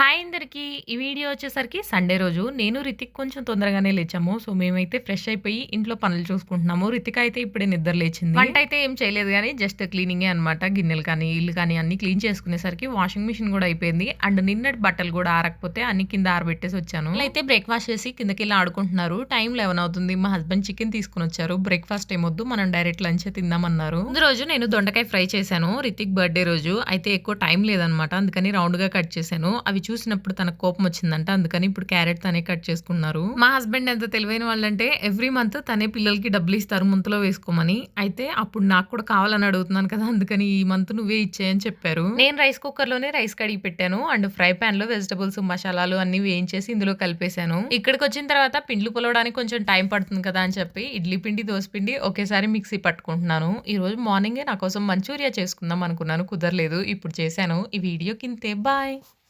Hi అందరికి. ఈ video వచ్చేసరికి సండే రోజు. నేను రితిక్ కొంచెం తొందరగానే లేచాము. సో మేమైతే ఫ్రెష్ అయిపోయి ఇంట్లో పనులు చూసుకుంటున్నాము. రితిక్ అయితే ఇప్పుడే నిద్ర లేచింది. వంట అయితే ఏం చేయలేదు కానీ జస్ట్ క్లీనింగే అనమాట గిన్నెలు కానీ ఇల్లు కానీ అన్ని క్లీన్ చేసుకునేసరికి వాషింగ్ మిషన్ కూడా అయిపోయింది. అండ్ నిన్నటి బట్టలు కూడా ఆరకపోతే అన్ని కింద ఆరబెట్టేసి వచ్చాను. అయితే బ్రేక్ఫాస్ట్ చేసి కిందకి వెళ్ళి ఆడుకుంటున్నారు. టైం లెవెన్ అవుతుంది. మా హస్బెండ్ చికెన్ తీసుకుని వచ్చారు. బ్రేక్ఫాస్ట్ ఏమొద్దు. మనం డైరెక్ట్ లంచ్ తిందామన్నారు. ముందు రోజు నేను దొండకాయ ఫ్రై చేశాను. రితిక్ బర్త్డే రోజు. అయితే ఎక్కువ టైం లేదనమాట అందుకని రౌండ్గా కట్ చేశాను. అవి చూసినప్పుడు తనకు కోపం వచ్చిందంట. అందుకని ఇప్పుడు క్యారెట్ తనే కట్ చేసుకున్నారు. మా హస్బెండ్ ఎంత తెలివైన వాళ్ళంటే ఎవ్రీ మంత్ తనే పిల్లలకి డబ్బులు ఇస్తారు ముంతలో వేసుకోమని. అయితే అప్పుడు నాకు కూడా కావాలని అడుగుతున్నాను కదా అందుకని ఈ మంత్ నువ్వే ఇచ్చేయని చెప్పారు. నేను రైస్ కుక్కర్లోనే రైస్ కడిగి పెట్టాను. అండ్ ఫ్రై పాన్లో వెజిటబుల్స్ మసాలాలు అన్ని వేయించేసి ఇందులో కలిపేశాను. ఇక్కడికి వచ్చిన తర్వాత పిండ్లు పొలవడానికి కొంచెం టైం పడుతుంది కదా అని చెప్పి ఇడ్లీ పిండి దోశ పిండి ఒకేసారి మిక్సీ పట్టుకుంటున్నాను. ఈ రోజు మార్నింగే నా కోసం మంచూరియా చేసుకుందాం అనుకున్నాను. కుదరలేదు. ఇప్పుడు చేశాను. ఈ వీడియో కింతే బాయ్.